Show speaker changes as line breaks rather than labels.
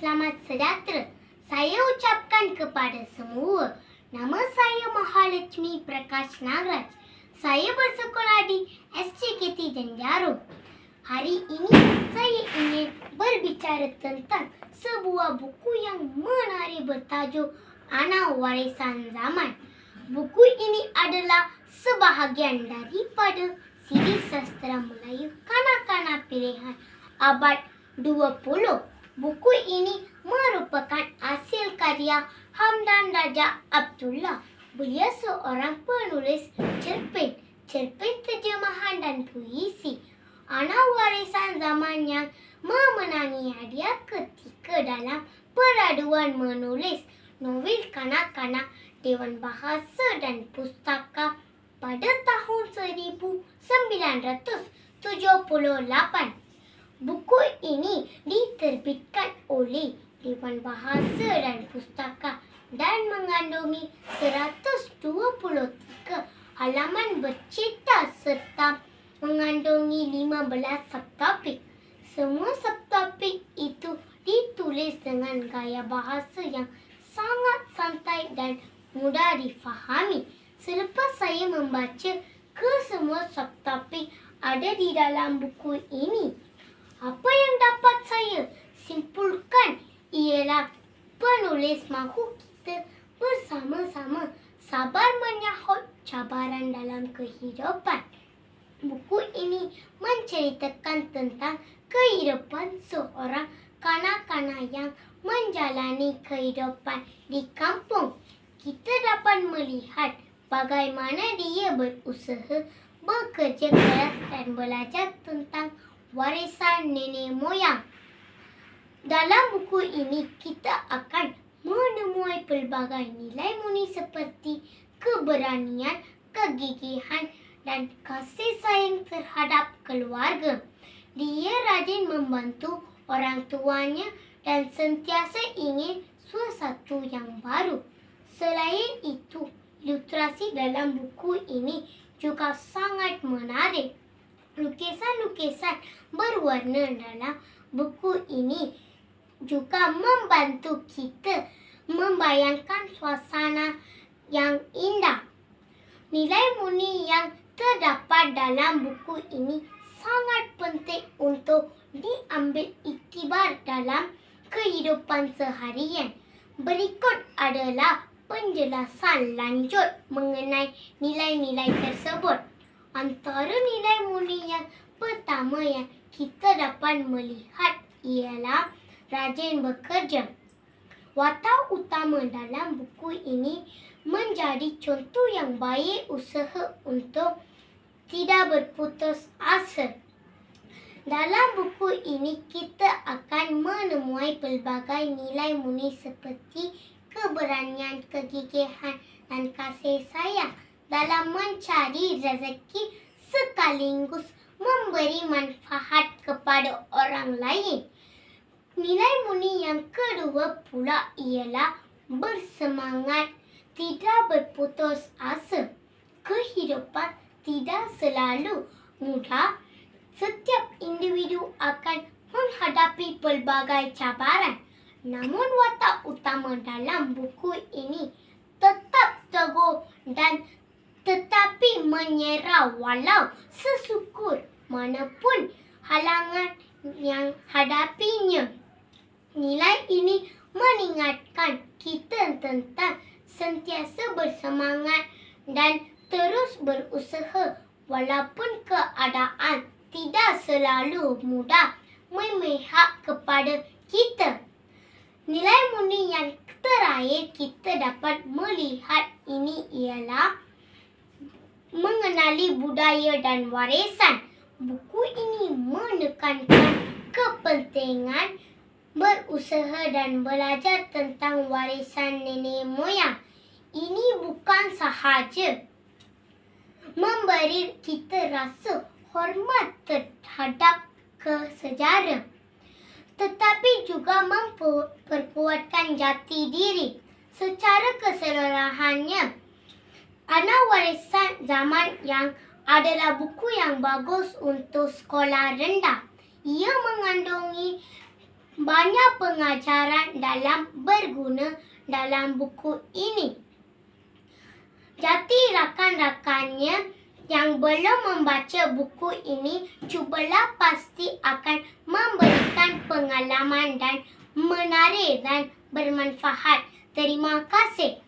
selamat sejahtera. Saya ucapkan kepada semua. Nama saya Mahalakshmi Prakash Nagraj. Saya bersekolah di SJKT Janjarum. Hari ini saya ingin berbicara tentang sebuah buku yang menarik bertajuk Anak Warisan Zaman. Buku ini adalah sebahagian daripada CD sastra Melayu kanak-kanak pilihan abad 20. Buku ini merupakan hasil karya Hamdan Raja Abdullah. Beliau seorang penulis cerpen, cerpen terjemahan dan puisi. Anak warisan zaman yang memenangi hadiah ketika dalam peraduan menulis novel kanak-kanak Dewan Bahasa dan Pustaka pada tahun 1978. Ini diterbitkan oleh Dewan Bahasa dan Pustaka dan mengandungi 123 halaman bercerita serta mengandungi 15 subtopik. Semua subtopik itu ditulis dengan gaya bahasa yang sangat santai dan mudah difahami. Selepas saya membaca ke semua subtopik ada di dalam buku ini. Apa yang dapat saya simpulkan ialah penulis mahu kita bersama-sama sabar menyahut dalam kehidupan. Buku ini menceritakan tentang kehidupan seorang kanak-kanak yang menjalani kehidupan di kampung. Kita dapat melihat bagaimana dia berusaha bekerja keras dan belajar tentang warisan nenek moyang. Dalam buku ini kita akan menemui pelbagai nilai murni seperti keberanian, kegigihan dan kasih sayang terhadap keluarga. Dia rajin membantu orang tuanya dan sentiasa ingin sesuatu yang baru. Selain itu, ilustrasi dalam buku ini juga sangat menarik. Lukisan-lukisan berwarna dalam buku ini juga membantu kita membayangkan suasana yang indah. Nilai murni yang terdapat dalam buku ini sangat penting untuk diambil iktibar dalam kehidupan seharian. Berikut adalah penjelasan lanjut mengenai nilai-nilai tersebut. Antara nilai murni yang pertama yang kita dapat melihat ialah rajin bekerja. Watak utama dalam buku ini menjadi contoh yang baik usaha untuk tidak berputus asa. Dalam buku ini kita akan menemui pelbagai nilai murni seperti keberanian, kegigihan dan kasih sayang dalam mencari rezeki sekaligus memberi manfaat kepada orang lain. Nilai murni yang kedua pula ialah bersemangat, tidak berputus asa. Kehidupan tidak selalu mudah. Setiap individu akan menghadapi pelbagai cabaran. Namun watak utama dalam buku ini tetap teguh dan tetapi menyerah walau sesukur manapun halangan yang hadapinya. Nilai ini mengingatkan kita tentang sentiasa bersemangat dan terus berusaha walaupun keadaan tidak selalu mudah memihak kepada kita. Nilai murni yang terakhir kita dapat melihat ini ialah mengenali budaya dan warisan. Buku ini menekankan kepentingan berusaha dan belajar tentang warisan nenek moyang. Ini bukan sahaja memberi kita rasa hormat terhadap kesejarah tetapi juga memperkuatkan jati diri. Secara keseluruhannya, anak warisan zaman yang adalah buku yang bagus untuk sekolah rendah. Ia mengandungi banyak pengajaran dalam berguna dalam buku ini. Jati rakan-rakannya yang belum membaca buku ini, cubalah pasti akan memberikan pengalaman dan menarik dan bermanfaat. Terima kasih.